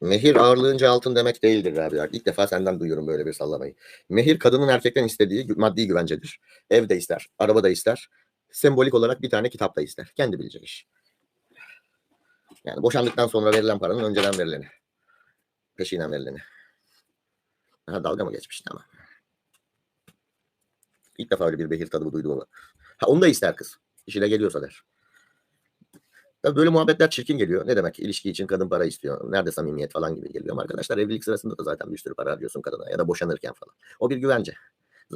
Mehir ağırlığınca altın demek değildir Rabia. İlk defa senden duyuyorum böyle bir sallamayı. Mehir kadının erkekten istediği maddi güvencedir. Evde ister, arabada ister. Sembolik olarak bir tane kitap da ister. Kendi bilecek iş. Yani boşandıktan sonra verilen paranın önceden verileni. Peşinen verileni. Ha, dalga mı geçmiş? Tamam. İlk defa öyle bir behir tadımı duydum ama. Ha, onu da ister kız. İşine geliyorsa der. Tabii böyle muhabbetler çirkin geliyor. Ne demek? İlişki için kadın para istiyor. Nerede samimiyet falan gibi geliyor. Arkadaşlar evlilik sırasında da zaten bir sürü para harcıyorsun kadına ya da boşanırken falan. O bir güvence.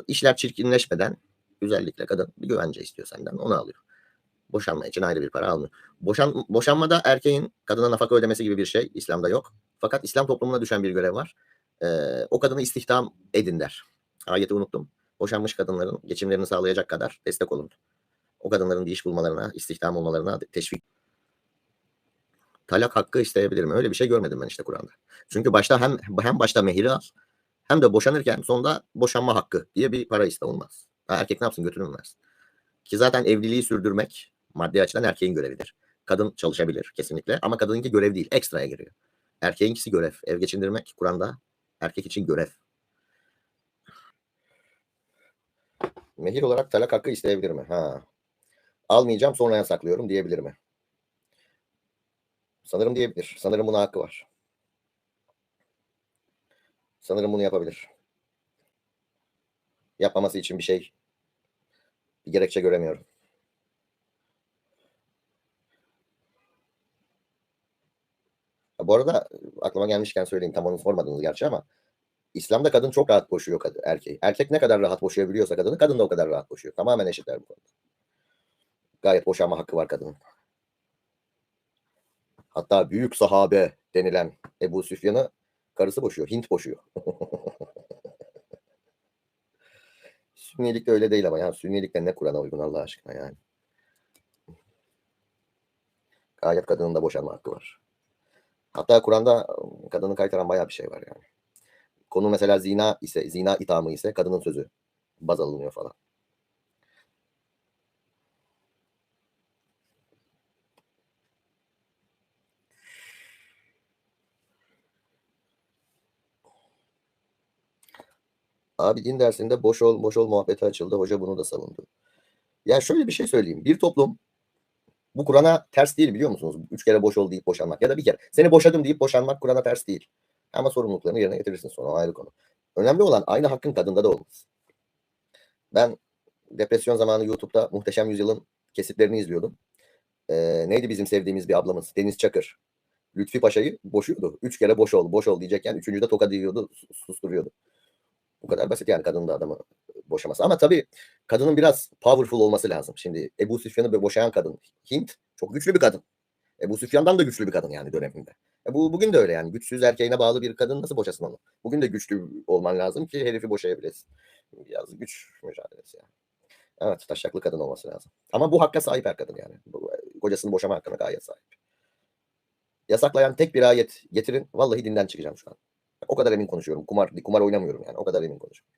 İşler çirkinleşmeden özellikle kadın bir güvence istiyor senden. Onu alıyor. Boşanma için ayrı bir para almıyor. Boşan, boşanmada erkeğin kadına nafaka ödemesi gibi bir şey İslam'da yok. Fakat İslam toplumuna düşen bir görev var. Ee, o kadını istihdam edin der. Ayeti unuttum. Boşanmış kadınların geçimlerini sağlayacak kadar destek olun. O kadınların bir iş bulmalarına, istihdam olmalarına teşvik talak hakkı isteyebilir mi? Öyle bir şey görmedim ben işte Kur'an'da. Çünkü başta hem hem başta mehiri al hem de boşanırken sonunda boşanma hakkı diye bir para iste olmaz. Ha, erkek ne yapsın götünü versin? Ki zaten evliliği sürdürmek maddi açıdan erkeğin görevidir. Kadın çalışabilir kesinlikle ama kadınınki görev değil ekstraya giriyor. Erkeğinkisi görev. Ev geçindirmek Kur'an'da erkek için görev. Mehir olarak talak hakkı isteyebilir mi? Ha. Almayacağım sonraya saklıyorum diyebilir mi? Sanırım diyebilir. Sanırım buna hakkı var. Sanırım bunu yapabilir. Yapmaması için bir şey, bir gerekçe göremiyorum. Bu arada aklıma gelmişken söyleyeyim. Tam onu sormadınız gerçi ama İslam'da kadın çok rahat boşuyor kad- erkeği. Erkek ne kadar rahat boşayabiliyorsa kadını, kadın da o kadar rahat boşuyor. Tamamen eşitler bu konuda. Gayet boşanma hakkı var kadının. Hatta büyük sahabe denilen Ebu Süfyan'ı karısı boşuyor. Hint boşuyor. Sünnilik de öyle değil ama ya. Sünnilik de ne Kur'an'a uygun Allah aşkına yani. Gayet kadının da boşanma hakkı var. Hatta Kur'an'da ıı, kadını kaytaran bayağı bir şey var yani. Konu mesela zina ise, zina ithamı ise kadının sözü baz alınıyor falan. Abi din dersinde boş ol boş ol muhabbeti açıldı. Hoca bunu da savundu. Ya şöyle bir şey söyleyeyim. Bir toplum bu Kur'an'a ters değil biliyor musunuz? Üç kere boş ol deyip boşanmak ya da bir kere seni boşadım deyip boşanmak Kur'an'a ters değil. Ama sorumluluklarını yerine getirirsin sonra ayrı konu. Önemli olan aynı hakkın kadında da olması. Ben depresyon zamanı YouTube'da Muhteşem Yüzyıl'ın kesitlerini izliyordum. Ee, neydi bizim sevdiğimiz bir ablamız? Deniz Çakır. Lütfi Paşa'yı boşuyordu. Üç kere boş ol, boş ol diyecekken üçüncüde toka diyordu, susturuyordu. Bu kadar basit yani kadının da adamı boşaması. Ama tabii kadının biraz powerful olması lazım. Şimdi Ebu Süfyan'ı boşayan kadın Hint çok güçlü bir kadın. Ebu Süfyan'dan da güçlü bir kadın yani döneminde. E bu bugün de öyle yani. Güçsüz erkeğine bağlı bir kadın nasıl boşasın onu? Bugün de güçlü olman lazım ki herifi boşayabilesin. Biraz güç mücadelesi yani. Evet taşaklı kadın olması lazım. Ama bu hakka sahip her kadın yani. Bu, e, kocasını boşama hakkına gayet sahip. Yasaklayan tek bir ayet getirin. Vallahi dinden çıkacağım şu an. O kadar emin konuşuyorum. Kumar kumar oynamıyorum yani. O kadar emin konuşuyorum.